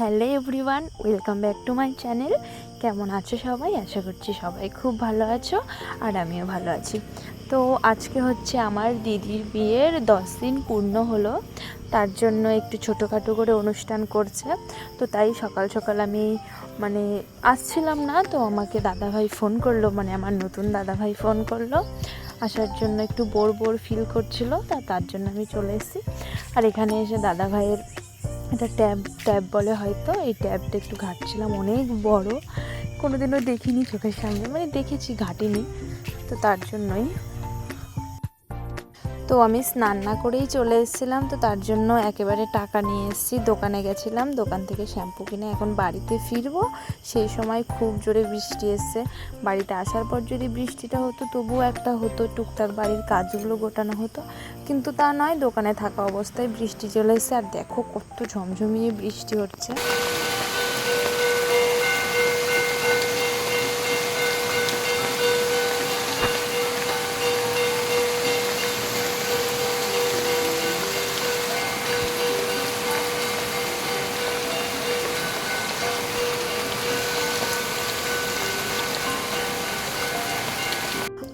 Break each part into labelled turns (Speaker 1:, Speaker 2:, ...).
Speaker 1: Hello everyone, welcome back to my channel. কেমন আছো সবাই? আশা করছি সবাই খুব ভালো আছো আর আমিও ভালো আছি। তো আজকে হচ্ছে আমার দিদির বিয়ের দশ দিন পূর্ণ হলো, তার জন্য একটু ছোটোখাটো করে অনুষ্ঠান করছে। তো তাই সকাল সকাল আমি মানে আসছিলাম না, তো আমাকে দাদাভাই ফোন করল মানে আমার নতুন দাদাভাই ফোন করল। আসার জন্য একটু বোর বোর ফিল করছিল, তা তার জন্য আমি চলে এসেছি। আর এখানে এসে দাদাভাইয়ের এটা ট্যাব ট্যাব বলে হয়তো। এই ট্যাবটা একটু ঘাটছিলাম, অনেক বড়। কোনোদিনও দেখিনি চোখের সামনে। মানে দেখেছি, ঘাটিনি। তো তার জন্যই তো আমি স্নান না করেই চলে এসেছিলাম, তো তার জন্য একেবারে টাকা নিয়ে এসেছি। দোকানে গেছিলাম, দোকান থেকে শ্যাম্পু কিনে এখন বাড়িতে ফিরবো। সেই সময় খুব জোরে বৃষ্টি এসছে। বাড়িতে আসার পর যদি বৃষ্টিটা হতো, তবুও একটা হতো, টুকটাক বাড়ির কাজগুলো গোটানো হতো। কিন্তু তা নয়, দোকানে থাকা অবস্থায় বৃষ্টি চলে এসেছে। আর দেখো কত ঝমঝমিয়ে বৃষ্টি হচ্ছে।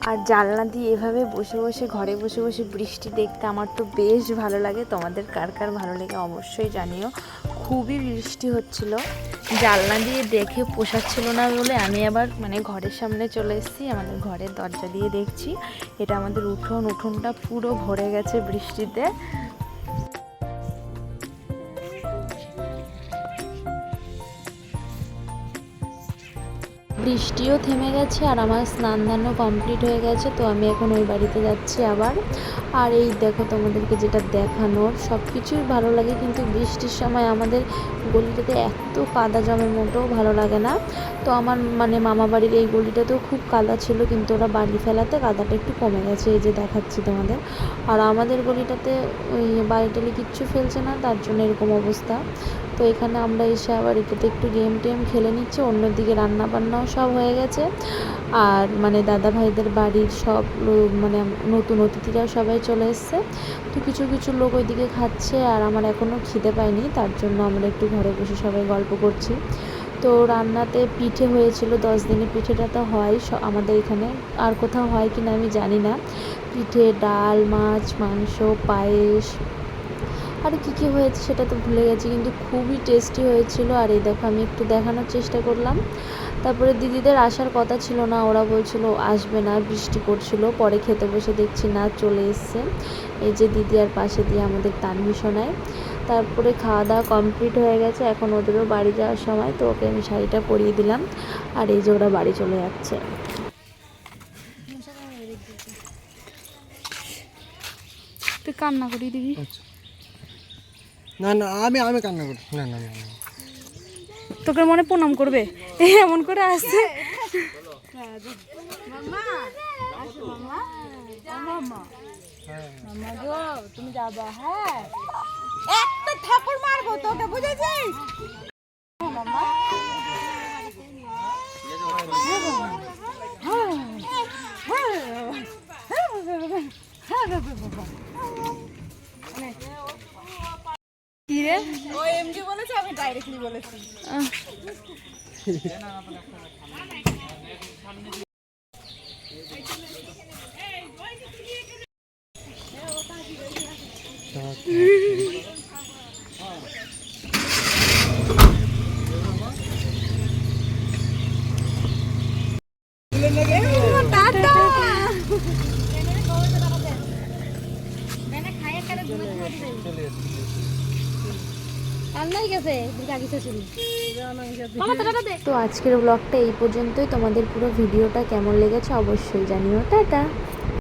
Speaker 1: আর জানলা দিয়ে এভাবে বসে বসে, ঘরে বসে বসে বৃষ্টি দেখতে আমার তো বেশ ভালো লাগে। তোমাদের কার কার ভালো লাগে অবশ্যই জানিও। খুবই বৃষ্টি হচ্ছিল। জানলা দিয়ে দেখে পোষাচ্ছিল না বলে আমি আবার মানে ঘরের সামনে চলে এসেছি, আমাদের ঘরের দরজা দিয়ে দেখছি। এটা আমাদের উঠোন, উঠোনটা পুরো ভরে গেছে বৃষ্টিতে। বৃষ্টিও থেমে গেছে আর আমার স্নান ধানও কমপ্লিট হয়ে গেছে, তো আমি এখন ওই বাড়িতে যাচ্ছি আবার। আর এই দেখো তোমাদেরকে যেটা দেখানোর সব কিছুই ভালো লাগে কিন্তু বৃষ্টির সময় আমাদের গলিটাতে এত কাদা জমে মোটেও ভালো লাগে না। তো আমার মানে মামা বাড়ির এই গলিটাতেও খুব কাদা ছিল কিন্তু ওরা বাড়ি ফেলাতে কাদাটা একটু কমে গেছে, এই যে দেখাচ্ছি তোমাদের। আর আমাদের গলিটাতে ওই বাড়ি টালি কিচ্ছু ফেলছে না, তার জন্য এরকম অবস্থা। তো এখানে আমরা এসে আবার এটাতে একটু গেম টেম খেলে নিচ্ছি, অন্যদিকে রান্না বান্নাও সব হয়ে গেছে। আর মানে দাদা ভাইদের বাড়ির সব মানে নতুন অতিথিরা সবাই চলে এসছে। তো কিছু কিছু লোক ওইদিকে খাচ্ছে আর আমার এখনও খিদে পায়নি, তার জন্য আমরা একটু ঘরে বসে সবাই গল্প করছি। তো রান্নাতে পিঠে হয়েছিল, দশ দিনে পিঠেটা তো হয় আমাদের এখানে আর কোথাও হয় কি না আমি জানি না। পিঠে ডাল, মাছ, মাংস, পায়েস আর কী কী হয়েছে সেটা তো ভুলে গেছি কিন্তু খুবই টেস্টি হয়েছিল। আর এই দেখো আমি একটু দেখানোর চেষ্টা করলাম। তারপরে দিদিদের আসার কথা ছিল না ওরা বলছিল আসবে না বৃষ্টি পড়ছিল পরে খেতে বসে দেখছি না চলে এসছে। এই যে দিদি আর পাশে দিয়ে আমাদের তানভি শোনায়। তারপরে খাওয়া দাওয়া কমপ্লিট হয়ে গেছে এখন ওদেরও বাড়ি যাওয়ার সময় তো ওকে আমি শাড়িটা পরিয়ে দিলাম। আর এই যে ওরা বাড়ি চলে যাচ্ছে। তুই কান্না করি দিবি।
Speaker 2: আচ্ছা। না না আমি আমি কান্না করি। না না না।
Speaker 1: তোকে মনে প্রণাম করবে? এমন করে আসছে।
Speaker 3: তুমি যাবা হ্যাঁ? একটা ঠাকুর মারবো তোকে বুঝেছিস?
Speaker 1: রে
Speaker 3: ও এমডি বলেছে আমি ডাইরেক্টলি বলেছি।
Speaker 1: তো আজকের ব্লগটা এই পর্যন্তই। তোমাদের পুরো ভিডিওটা কেমন লেগেছে অবশ্যই জানিও। টাটা।